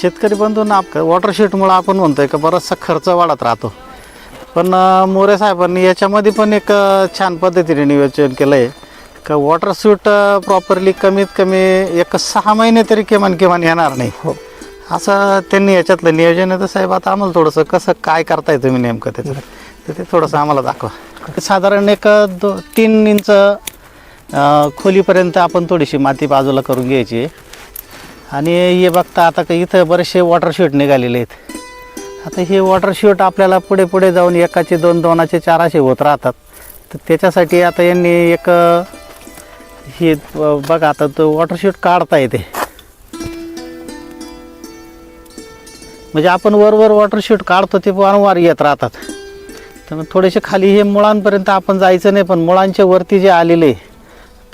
शेतकरी बंधूंना आप वॉटर शीटमुळं आपण म्हणतोय का बराचसा खर्च वाढत राहतो. पण मोरे साहेबांनी याच्यामध्ये पण एक छान पद्धतीने नियोजन केलं आहे का वॉटर शूट प्रॉपरली कमीत कमी एक सहा महिने तरी किमान किमान येणार नाही. हो. असं त्यांनी याच्यातलं नियोजन आहे. तर साहेब आता आम्हाला थोडंसं कसं काय करताय तुम्ही नेमकं त्याचं? तर ते थोडंसं आम्हाला दाखवा. साधारण एक दो तीन इंच खोलीपर्यंत आपण थोडीशी माती बाजूला करून घ्यायची आहे. आणि हे बघता आता का इथं बरेचसे वॉटर शूट निघालेले आहेत. आता हे वॉटर शूट आपल्याला पुढे पुढे जाऊन एकाचे दोन दोनाचे चार असे होत राहतात. तर त्याच्यासाठी आता यांनी एक हे बघा आता तो वॉटर शूट काढता येते. म्हणजे आपण वरवर वॉटर शूट काढतो ते वारंवार येत राहतात. तर मग थोडेसे खाली हे मुळांपर्यंत आपण जायचं नाही पण मुळांच्या वरती जे आलेले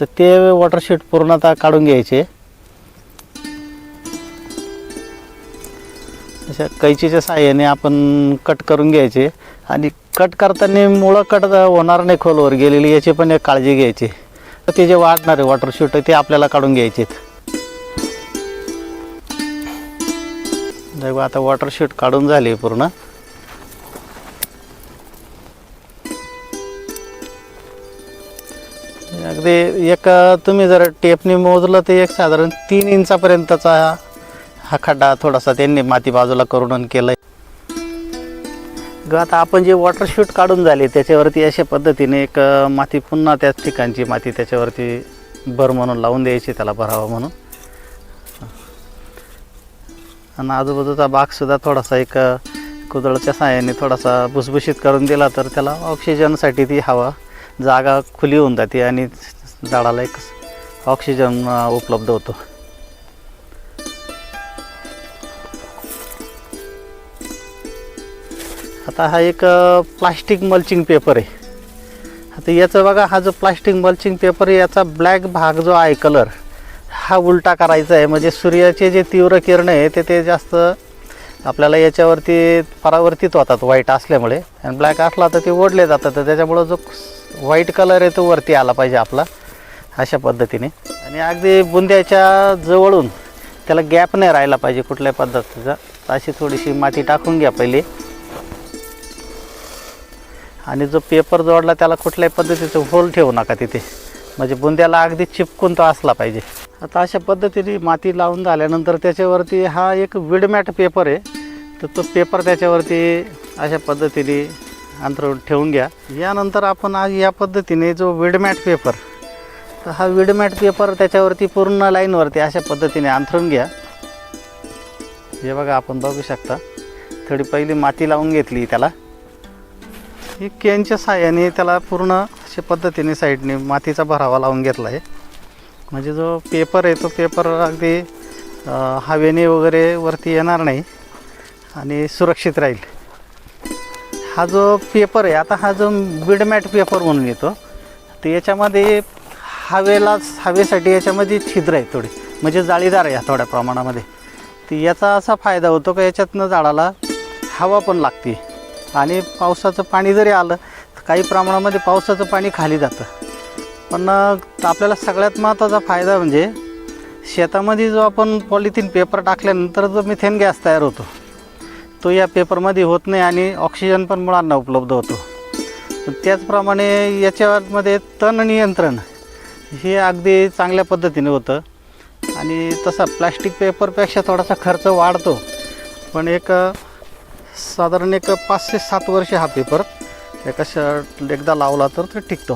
तर ते वॉटर शूट पूर्णतः काढून घ्यायचे. अशा कैचीच्या साह्याने आपण कट करून घ्यायचे. आणि कट करताना मुळं कट होणार नाही खोलवर गेलेली याची पण एक काळजी घ्यायची. तर ते जे वाढणारे वॉटर शूट आहे ते आपल्याला काढून घ्यायचे आता वॉटर शूट काढून झाली पूर्ण. अगदी एक तुम्ही जर टेपने मोजलं तर एक साधारण तीन इंचापर्यंतचा हा खड्डा थोडासा त्यांनी माती बाजूला करून केलं आहे ग आता आपण जे वॉटर शूट काढून झाले त्याच्यावरती अशा पद्धतीने एक माती पुन्हा त्याच ठिकाणची माती त्याच्यावरती भर म्हणून लावून द्यायची त्याला भरावा म्हणून. आणि आजूबाजूचा बागसुद्धा थोडासा एक कुदळच्या साह्याने थोडासा भुसभुशीत करून दिला तर त्याला ऑक्सिजनसाठी ती हवा जागा खुली होऊन जाते आणि झाडाला एक ऑक्सिजन उपलब्ध होतो. आता हा एक प्लास्टिक मल्चिंग पेपर आहे. आता याचं बघा हा जो प्लास्टिक मल्चिंग पेपर आहे याचा ब्लॅक भाग जो आहे कलर हा उलटा करायचा आहे. म्हणजे सूर्याचे जे तीव्र किरण आहे ते ते जास्त आपल्याला याच्यावरती परावर्तित होतात व्हाईट असल्यामुळे. आणि ब्लॅक असला तर ते ओढले जातात. तर त्याच्यामुळं जो व्हाईट कलर आहे तो वरती आला पाहिजे आपला अशा पद्धतीने. आणि अगदी बुंद्याच्या जवळून त्याला गॅप नाही राहिला पाहिजे कुठल्या पद्धतीचा. अशी थोडीशी माती टाकून घ्या पहिले. आणि जो पेपर जोडला त्याला कुठल्याही पद्धतीचं होल ठेवू नका तिथे. म्हणजे बुंद्याला अगदी चिपकून तो असला पाहिजे. आता अशा पद्धतीने माती लावून झाल्यानंतर त्याच्यावरती हा एक विडमॅट पेपर आहे. तर तो पेपर त्याच्यावरती अशा पद्धतीने अंतरून ठेवून घ्या. यानंतर आपण आज या पद्धतीने जो विडमॅट पेपर तर हा विडमॅट पेपर त्याच्यावरती पूर्ण लाईनवरती अशा पद्धतीने अंथरून घ्या. हे बघा आपण बघू शकता. थोडी पहिली माती लावून घेतली त्याला. हे केनच्या साह्याने त्याला पूर्ण अशा पद्धतीने साईडने मातीचा भरावा लावून घेतला आहे म्हणजे जो पेपर आहे तो पेपर अगदी हवेने वगैरे वरती येणार नाही आणि सुरक्षित राहील. हा जो पेपर आहे आता हा जो बिडमॅट पेपर म्हणून येतो तर याच्यामध्ये हवेला हवेसाठी याच्यामध्ये छिद्र आहे थोडी. म्हणजे जाळीदार आहे थोड्या प्रमाणामध्ये. तर याचा असा फायदा होतो का याच्यातनं झाडाला हवा पण लागते. आणि पावसाचं पाणी जरी आलं तर काही प्रमाणामध्ये पावसाचं पाणी खाली जातं. पण आपल्याला सगळ्यात महत्त्वाचा फायदा म्हणजे शेतामध्ये जो आपण पॉलिथिन पेपर टाकल्यानंतर जो मिथेन गॅस तयार होतो तो या पेपरमध्ये होत नाही आणि ऑक्सिजन पण मुळांना उपलब्ध होतो. त्याचप्रमाणे याच्यामध्ये तण नियंत्रण हे अगदी चांगल्या पद्धतीने होतं. आणि तसा प्लास्टिक पेपरपेक्षा थोडासा खर्च वाढतो. पण एक साधारण एक पाच ते सात वर्ष हा पेपर एका शर्ट एकदा लावला तर तो टिकतो.